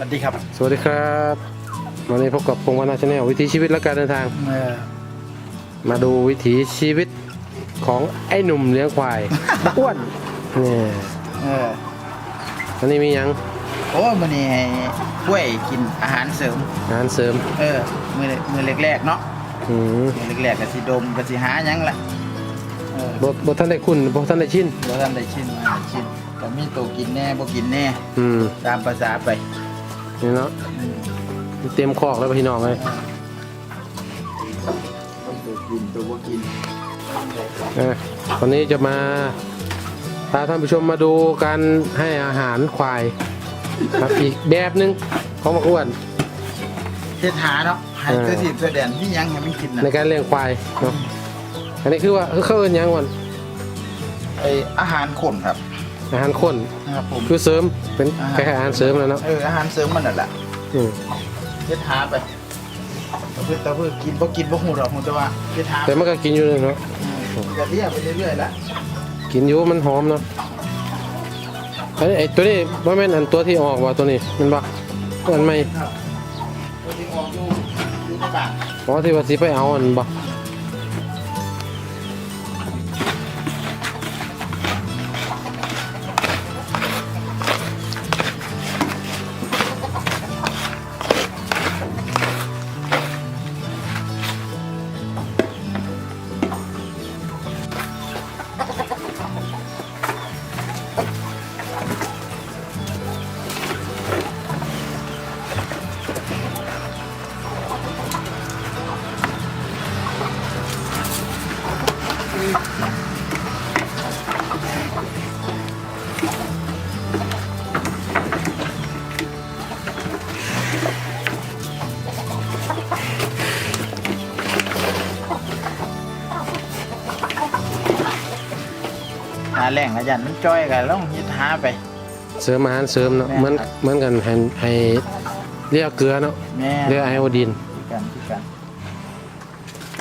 สวัสดีครับสวัสดีครับ วันนี้พบกับพงศ์วนาชาแนลวิถีชีวิตและการเดินทาง เออมาดูวิถีชีวิตของไอ้หนุ่มเลี้ยงควาย อ้วนนี่เอออันนี้มีหยังโอ้มื้อนี้ให้กล้วยกินอาหารเสริมอาหารเสริมเออ มื้อมื้อแรกๆเนาะอืมมื้อแรกๆก็สิดมก็สิหาหยังล่ะเออบทบท่านได้คุณบทท่านได้ชินบ่ทันได้ชินมาได้ชินก็มีตัวกินแน่บ่กินแน่ อืมตามภาษาไป นี่เนาะอืมเตรียมคอกแล้วพี่น้องเลยตัวกินตัวบ่กินเออวันนี้จะมาพาท่านผู้ชมมาดูการให้อาหารควายครับอีกแบบหนึงของมักอ้วนเฮ็ดหาเนาะให้เออตัวสิตัวแดนมีหยังให้มันกินน่ะในการเลี้ยงควายเนาะอันนี้คือว่าคือเขาเอินหยังก่อนไอ้อาหารคนครับ อาหารข้นนะครับผม คือเสริมเป็นอาหารคล้ายๆอาหารเสริมแล้วเนาะเอออาหารเสริมมันนั่นแหละอืมเฮ็ดหาไปตะเพื่อตะเพื่อกินบ่กินบ่ฮู้ดอกฮู้แต่ว่าเฮ็ดหาแต่มันก็กินอยู่เลยเนาะจะเรียกไปเรื่อยๆแล้วกินอยู่มันหอมเนาะอันนี้ไอ้ตัวนี้ว่าแม่นอันตัวที่ออกว่าตัวนี้มันบ่อันใหม่ครับตัวที่ออกอยู่อยู่ในบ้านอ๋อที่ว่าสิไปเอาอันบ่ แหล่งอาจารย์มันจ้อยกันแล้วเฮ็ดหาไป เสริมอาหารเสริมเนาะแม่นเหมือนครับเหมือนกันให้ให้เรียกเกลือเนาะแม่เรียกไอโอดีนที่กันที่กัน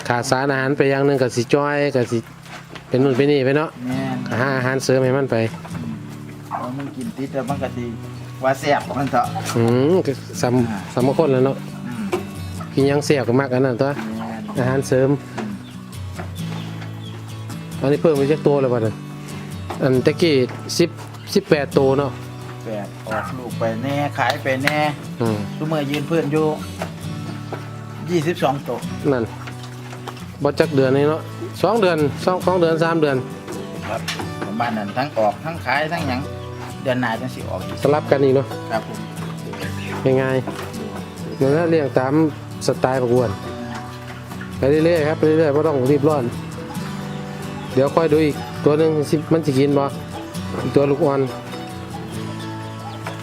ขาดสารอาหารไปอย่างหนึงก็สิจ้อยก็สิเป็นนู่นเป็นนี่ไปเนาะแม่นหาอาหารเสริมให้มันไปแล้วมันกินติดแล้วมันก็สิว่าแซ่บมันเถอะอืมก็สำอ่าสำคนแล้วเนาะอืมกินหยังเสียบก็มากอันนั้นตัวแม่นอาหารเสริมอันนี้เพิ่มไปจักตัวเลยป่ะเนี่ย อันตะกี้สิบสิบแปดตัวเนาะแปดออกลูกไปแน่ขายไปแน่อืมทุกมื้อยืนเพื่อนอยู่22ตัวนั่นบ่จักเดือนนี่เนาะสองเดือนสองสองเดือนสามเดือนครับประมาณนั้นทั้งออกทั้งขายทั้งหยังเดือนหน้าจังสิออกอีกสลับกันอีกเนาะครับผมง่ายๆนั่นแหละเรียงตามสไตล์ประกวนไปเรื่อยๆครับไปเรื่อยๆไม่ต้องรีบร้อน เดี๋ยวค่อยดูอีก ตัวหนึ่งสิมันจะกินบ่ตัวลูกอ่อน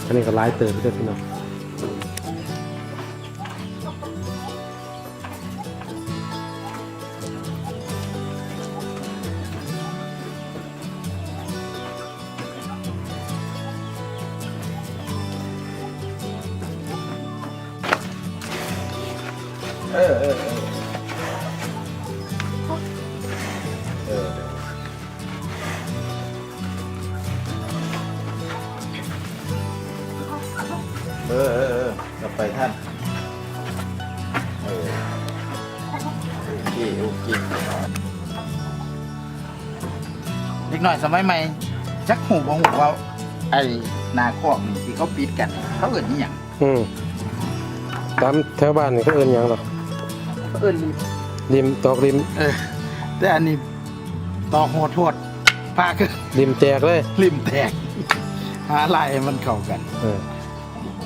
อันนี้ก็ลายเติมด้อพี่น้องเออเออ เออเออเออกลับไปท่าน เออโอเคโอเคเล็กหน่อยสมัยใหม่จักหูบ่หูว่าไอ้นาคอกนี่ที่เขาปิดกัน เขาเอิ้นอีหยังอืมตามแถวบ้านนี่ก็เอิ้นหยังหรอเขาเอิ้นลิริมตอกริมเออ แต่อันนี้ตอกโหดโทษพาคือริมแจกเลยริมแตกหาลายให้มันเข้ากัน เออ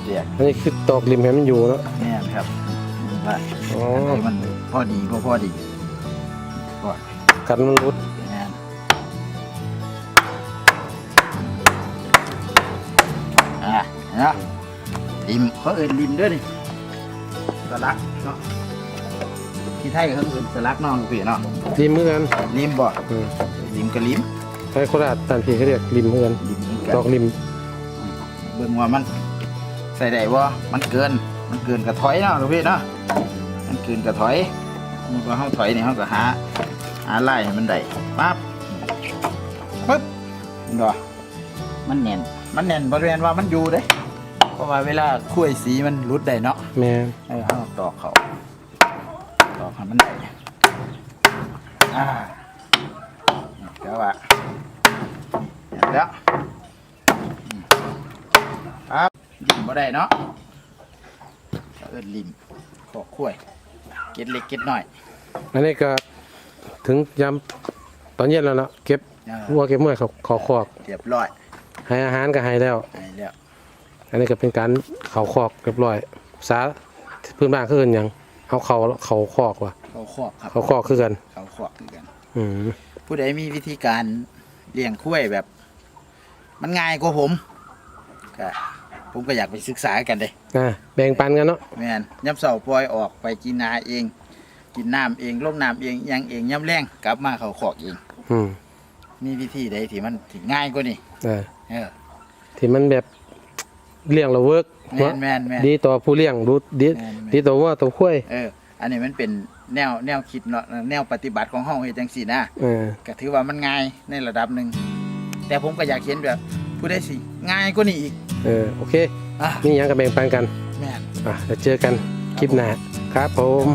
แตกอันนี้คือตอกริมให้มันอยู่เนาะแน่นครับว่าอ๋ออันไหนมันพอดีพอพอดีก่อนกันมันรุดแน่นอะเนาะริมเขาเอินริมด้วยนี่สลักเนาะที่ไทยเขาเอินสลักเน้องลูกพี่เนาะริมเหมือนกันริมบ่อืมริมกับริมไทยโคราชตามที่เขาเรียกริมเหมือนกันริมเหมือนตกัอนกริม เบิ่งว่ามัน ใส่ได้บ่มันเกิน มันเกินกระถอยเนาะลูกพี่เนาะ มันเกินกระถอยมันก็เฮาถอยนี่เฮาก็หา หาไล่ให้มันได้ปั๊บปึ๊บเห็นบ่มันแน่น มันแน่นบ่แม่นว่ามันอยู่เด้ราะว่าเวลาคุ้ยสีมันรุดได้เนาะแม่นเออเอาตอกเขาตอกให้มันได้อ่าเดี๋ยวว่าเดี๋ยวอืมครับ ลิมบ่ได้เนาะเอิ้นลิมขอกคุ้ยเก็ดเล็กเก็ดน้อยอันนี้ก็ถึงยามตอนเย็นแล้วเนาะเก็บเออวัวเก็บเมื่อยเขาเขาคอกเรียบร้อยให้อาหารก็ให้แล้วให้แล้วอันนี้ก็เป็นการเขาคอกเรียบร้อยสาพื้นบ้านคือกันหยังเอาเขาเขาคอกว่ะเขาขอกครับเขาคอกคือกัน เขาขอกคือกัน อืมผู้ใดมีวิธีการเลี้ยงคุ้ยแบบ มันง่ายกว่าผมก็ ผมก็อยากไปศึกษากันเด้อ่าแบ่งปันกันเนาะแม่นย่ำเสาปล่อยออกไปกินนาเอง กินน้ำเองลงน้ำเองหยังเองย่ำแรงกลับมาเขาขอกเอง อืมมีวิธีใดที่มันที่ง่ายกว่านี่อ่าเออ ที่มันแบบเลี้ยงเราเวิร์กแม่นแม่นแม่นดีต่อผู้เลี้ยงดูดีแม่นแม่น ดีต่อวัวต่อควายเออ อันนี้มันเป็นแนวแนวคิดเนาะแนวปฏิบัติของเฮาเฮ็ดจังซี่นะ เออก็ถือว่ามันง่ายในระดับหนึ่ง แต่ผมก็อยากเห็นแบบ ผู้ใดสิง่ายกว่านี้อีกเออโอเค อะนี่ยังก็แบ่งปันกัน แม่น อะเดี๋ยวเจอกันคลิปหน้าครับผม